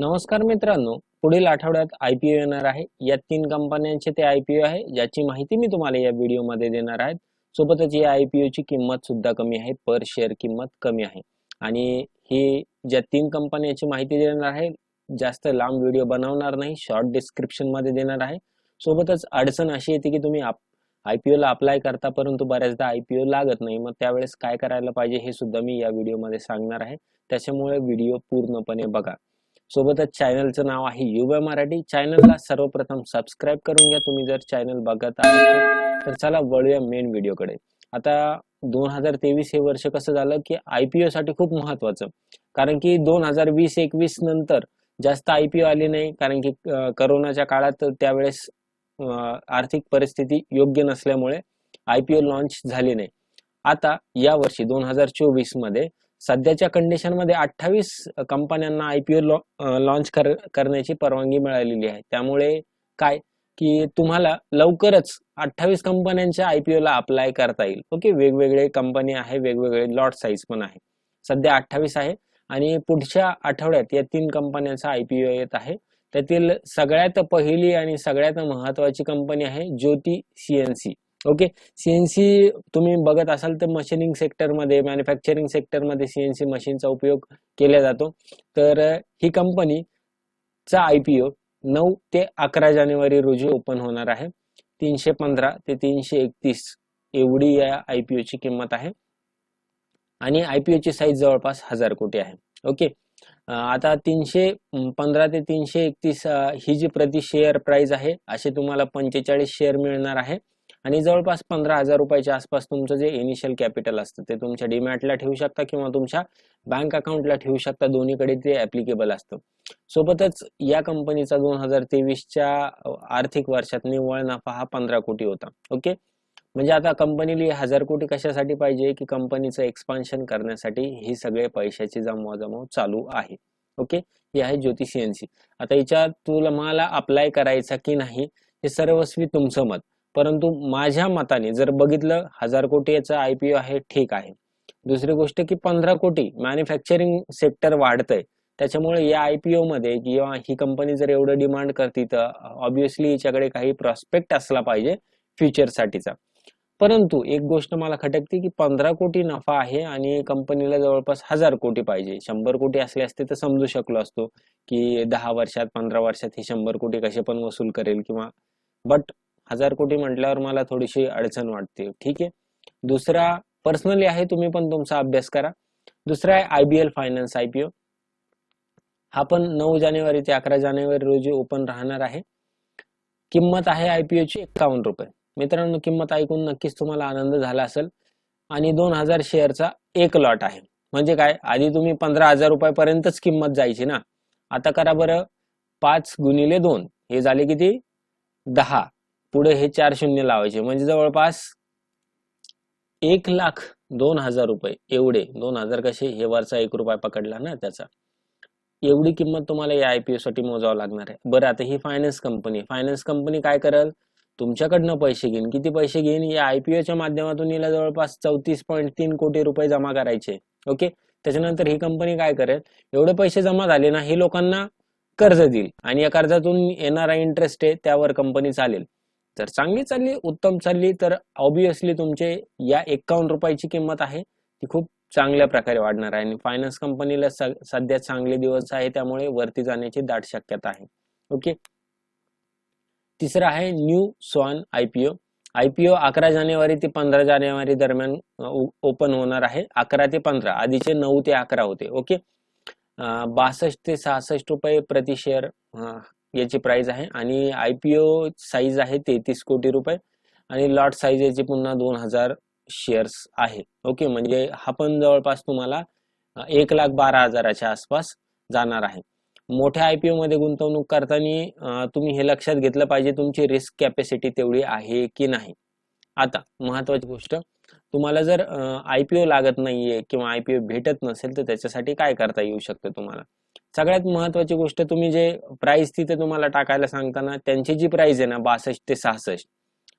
नमस्कार मित्रांनो पुढील आठवड्यात आयपीओ येणार आहे. या तीन कंपन्यांचे ते आयपीओ आहे ज्याची माहिती मी तुम्हाला या व्हिडिओमध्ये देणार आहे. सोबतच या आयपीओ ची किंमत सुद्धा कमी आहे पर शेअर किंमत कमी आहे. आणि ही ज्या तीन कंपन्यांची माहिती देणार आहे जास्त लांब व्हिडिओ बनवणार नाही शॉर्ट डिस्क्रिप्शनमध्ये देणार आहे. सोबतच अडचण अशी येते की तुम्ही आय पी ओला अप्लाय करता परंतु बऱ्याचदा आयपीओ लागत नाही. मग त्यावेळेस काय करायला पाहिजे हे सुद्धा मी या व्हिडिओमध्ये सांगणार आहे. त्याच्यामुळे व्हिडिओ पूर्णपणे बघा. सोबतच चॅनलचं नाव आहे युवा मराठी. चॅनलला सर्वप्रथम सबस्क्राईब करून घ्या. तुम्ही जर चॅनल बघत आहात तर चला वळूया मेन व्हिडिओकडे आता दोन हजार तेवीस हे वर्ष कसं झालं की आयपीओ साठी खूप महत्वाचं. कारण की दोन हजार वीस एकवीस नंतर जास्त आयपीओ आले नाही. कारण की करोनाच्या काळात त्यावेळेस आर्थिक परिस्थिती योग्य नसल्यामुळे आयपीओ लॉन्च झाले नाही. आता या वर्षी दोन हजार चोवीसमध्ये सध्याच्या कंडिशनमध्ये अठ्ठावीस कंपन्यांना आयपीओ लॉन्च कर करण्याची परवानगी मिळालेली आहे. त्यामुळे काय? की तुम्हाला लवकरच अठ्ठावीस कंपन्यांच्या आयपीओ ला अप्लाय करता येईल. ओके वेगवेगळे कंपनी आहे वेगवेगळे लॉट साईज पण आहे. सध्या अठ्ठावीस आहे आणि पुढच्या आठवड्यात या तीन कंपन्यांचा आयपीओ येत आहे. त्यातील सगळ्यात पहिली आणि सगळ्यात महत्वाची कंपनी आहे ज्योती सीएनसी ओके? सीएनसी तुम्ही बघत असाल तर मशीनिंग सेक्टरमध्ये मॅन्युफॅक्चरिंग सेक्टरमध्ये सीएनसी मशीनचा उपयोग केला जातो. तर ही कंपनीचा आयपीओ नऊ ते अकरा जानेवारी रोजी ओपन होणार आहे. तीनशे पंधरा ते तीनशे एकतीस एवढी या आयपीओ ची किंमत आहे. आणि आयपीओ ची साईज जवळपास हजार कोटी आहे. ओके? आता तीनशे पंधरा ते तीनशे एकतीस ही जी प्रति शेअर प्राइस आहे असे तुम्हाला पंचेचाळीस शेअर मिळणार आहे. आणि जवळपास पंधरा हजार रुपयाच्या आसपास तुमचं जे इनिशियल कॅपिटल असतं ते तुमच्या डीमॅटला ठेवू शकता किंवा तुमच्या बँक अकाउंटला ठेवू शकता. दोन्हीकडे ते ऍप्लिकेबल असतं. सोबतच या कंपनीचा दोन हजार तेवीसच्या आर्थिक वर्षात निव्वळ नफा हा पंधरा कोटी होता. ओके? म्हणजे आता कंपनीला हजार कोटी कशासाठी पाहिजे? की कंपनीचं एक्सपान्शन करण्यासाठी ही सगळे पैशाची जमवाजमव चालू आहे. ओके? ही आहे ज्योतिषी सीएनसी आता याच्यात तुला मला अप्लाय करायचा की नाही हे सर्वस्वी तुमचं मत. परंतु माझ्या मताने जर बघितलं हजार कोटी याचा आयपीओ आहे ठीक आहे. दुसरी गोष्ट की पंधरा कोटी मॅन्युफॅक्चरिंग सेक्टर वाढतंय. त्याच्यामुळे या आयपीओ मध्ये किंवा ही कंपनी जर एवढं डिमांड करते तर ऑब्विसली याच्याकडे काही प्रॉस्पेक्ट असला पाहिजे फ्युचरसाठीचा परंतु एक गोष्ट मला खटकते की पंधरा कोटी नफा आहे आणि कंपनीला जवळपास हजार कोटी पाहिजे. शंभर कोटी असले असते तर समजू शकलो असतो की दहा वर्षात पंधरा वर्षात हे शंभर कोटी कसे पण वसूल करेल किंवा बट हजार कोटी म्हटल्यावर मला थोडीशी अडचण वाटते. ठीक आहे? दुसरा पर्सनली आहे तुम्ही पण तुमचा अभ्यास करा. दुसरा आहे आयबीएल फायनान्स आयपीओ हा पण नऊ जानेवारी ते अकरा जानेवारी रोजी ओपन राहणार आहे. किंमत आहे आयपीओ ची एकावन्न रुपये. मित्रांनो किंमत ऐकून नक्कीच तुम्हाला आनंद झाला असेल. आणि दोन हजार शेअरचा एक लॉट आहे. म्हणजे काय? आधी तुम्ही पंधरा हजार रुपयापर्यंतच किंमत जायची ना? आता करा बरं पाच गुणिले दोन. हे झाले किती? दहा. पुढे हे चार शून्य लावायचे. म्हणजे जवळपास एक लाख दोन हजार रुपये. एवढे. दोन हजार कसे? हे वरचा एक रुपया पकडला ना त्याचा. एवढी किंमत तुम्हाला या आयपीओ साठी मोजावं लागणार आहे. बरं आता ही फायनान्स कंपनी फायनान्स कंपनी काय करेल? तुमच्याकडनं पैसे घेईन. किती पैसे घेईन? या आयपीओच्या माध्यमातून हिला जवळपास चौतीस पॉईंट तीन कोटी रुपये जमा करायचे. ओके? त्याच्यानंतर ही कंपनी काय करेल? एवढे पैसे जमा झाले ना हे लोकांना कर्ज देईल. आणि या कर्जातून येणारा इंटरेस्ट आहे त्यावर कंपनी चालेल. जर चांगली चालली उत्तम चालली तर ऑब्विसली तुमचे या एकावन्न रुपयाची किंमत आहे. ती खूप चांगल्या प्रकारे वाढणार आहे. आणि फायनान्स कंपनीला सध्या चांगले दिवस आहे त्यामुळे वरती जाण्याची दाट शक्यता आहे. ओके तिसरं आहे न्यू स्वान आयपीओ आयपीओ अकरा जानेवारी ते पंधरा जानेवारी दरम्यान ओपन होणार आहे. अकरा ते पंधरा आधीचे नऊ ते अकरा होते. ओके बासष्ट ते सहासष्ट रुपये प्रति शेअर याची प्राइस आहे. आणि आयपीओ साईज आहे तेहतीस कोटी रुपये. आणि लॉट साईज याची पुन्हा दोन हजार शेअर्स आहे. ओके म्हणजे हा पण जवळपास तुम्हाला एक लाख बारा हजाराच्या आसपास जाणार आहे. मोठ्या आयपीओ मध्ये गुंतवणूक करताना तुम्ही हे लक्षात घेतलं पाहिजे तुमची रिस्क कॅपॅसिटी तेवढी आहे की नाही. आता महत्वाची गोष्ट तुम्हाला जर आयपीओ लागत नाहीये किंवा आयपीओ भेटत नसेल तर त्याच्यासाठी काय करता येऊ शकतं तुम्हाला? सगळ्यात महत्वाची गोष्ट तुम्ही जे प्राइस तिथे तुम्हाला टाकायला सांगताना त्यांची जी प्राइस आहे ना बासष्ट ते सहासष्ट.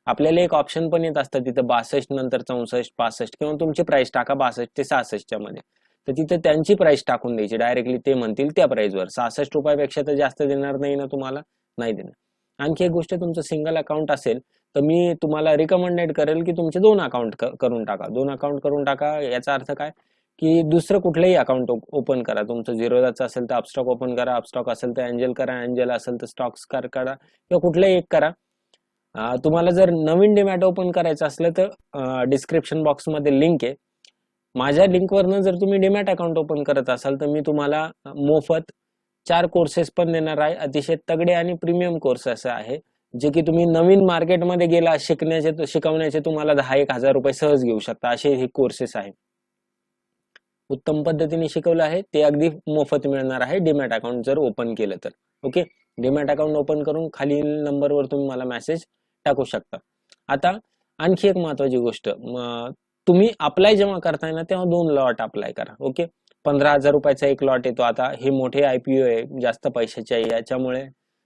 आपल्याला एक ऑप्शन पण येत असतं तिथं बासष्ट नंतर चौसष्ट पासष्ट किंवा तुमची प्राइस टाका बासष्ट ते सहासष्टच्या मध्ये. तर तिथे त्यांची प्राइस टाकून द्यायची. डायरेक्टली ते म्हणतील त्या प्राइसवर सहासष्ट रुपयापेक्षा तर जास्त देणार नाही ना तुम्हाला? नाही देणार. आणखी एक गोष्ट तुमचं सिंगल अकाउंट असेल तर मी तुम्हाला रिकमेंडेड करेल की तुमचे दोन अकाउंट करून टाका. दोन अकाउंट करून टाका याचा अर्थ काय? की दुसरं कुठलंही अकाउंट ओपन करा. तुमचं झिरोदाचं असेल तर अपस्टॉक ओपन करा अपस्टॉक असेल तर अँजल करा अँजल असेल तर स्टॉक्स कर करा किंवा कुठलंही एक करा. तुम्हाला जर नवीन डिमॅट ओपन करायचं असलं तर डिस्क्रिप्शन बॉक्समध्ये लिंक आहे. माझ्या लिंकवरनं जर तुम्ही डिमॅट अकाउंट ओपन करत असाल तर मी तुम्हाला मोफत चार कोर्सेस पण देणार आहे. अतिशय तगडे आणि प्रीमियम कोर्स असे आहे जे की तुम्ही नवीन मार्केटमध्ये गेला शिकण्याचे शिकवण्याचे तुम्हाला दहा एक हजार रुपये सहज घेऊ शकता. असे हे कोर्सेस आहे उत्तम पद्धतीने शिकवलं आहे ते अगदी मोफत मिळणार आहे डिमॅट अकाउंट जर ओपन केलं तर. ओके डिमॅट अकाउंट ओपन करून खालील नंबरवर तुम्ही मला मेसेज टाकू शकता. आता आणखी एक महत्वाची गोष्ट तुम्ही अप्लाय जेव्हा करताय ना तेव्हा दोन लॉट अप्लाय करा. ओके पंधरा हजार रुपयाचा एक लॉट येतो. आता हे मोठे आयपीओ आहे जास्त पैशाचे आहे याच्यामुळे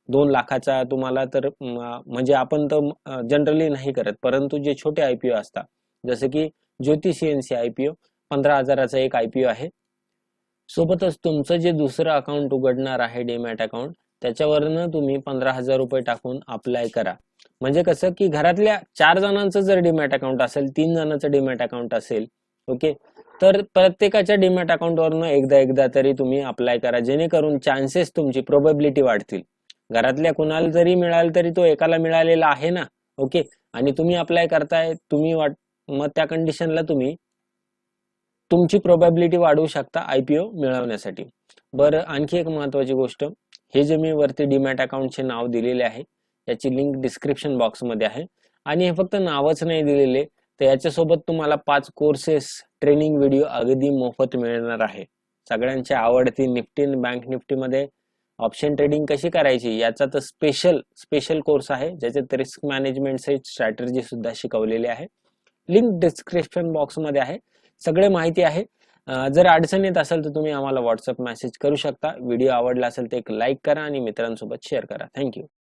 दोन लाखाचा तुम्हाला तर म्हणजे आपण तर जनरली नाही करत. परंतु जे छोटे आयपीओ असतात जसं की ज्योती सीएनसी आयपीओ पंधरा हजाराचा एक आयपीओ आहे. सोबतच तुमचं जे दुसरं अकाउंट उघडणार आहे डीमॅट अकाउंट त्याच्यावरनं तुम्ही पंधरा हजार रुपये टाकून अप्लाय करा. म्हणजे कसं की घरातल्या चार जणांचं जर डीमॅट अकाउंट असेल तीन जणांचं डीमॅट अकाउंट असेल ओके तर प्रत्येकाच्या डीमॅट अकाउंटवरनं एकदा एकदा तरी तुम्ही अप्लाय करा जेणेकरून चान्सेस तुमची प्रोबेबिलिटी वाढतील. घरातल्या कुणाला जरी मिळाल तरी तो एकाला मिळालेला आहे ना ओके आणि तुम्ही अप्लाय करताय तुम्ही वाट मग त्या कंडिशनला तुम्ही तुमची प्रोबॅबिलिटी वाढवू शकता आयपीओ मिळवण्यासाठी. बरं आणखी एक महत्वाची गोष्ट हे जे मी वरती डीमॅट अकाउंटचे नाव दिलेले आहे याची लिंक डिस्क्रिप्शन बॉक्समध्ये आहे. आणि हे फक्त नावच नाही दिलेले तर याच्यासोबत तुम्हाला पाच कोर्सेस ट्रेनिंग व्हिडिओ अगदी मोफत मिळणार आहे. सगळ्यांची आवडती निफ्टी बँक निफ्टीमध्ये ऑप्शन ट्रेडिंग कशी करायची याचा तर स्पेशल स्पेशल कोर्स आहे ज्याच्यात रिस्क मॅनेजमेंटचे स्ट्रॅटर्जी सुद्धा शिकवलेली आहे. लिंक डिस्क्रिप्शन बॉक्समध्ये आहे. सगळे माहिती आहे. जर अडचण येत असेल तर तुम्ही आम्हाला व्हॉट्सअप मेसेज करू शकता. व्हिडिओ आवडला असेल तर एक लाईक करा आणि मित्रांसोबत शेअर करा. थँक्यू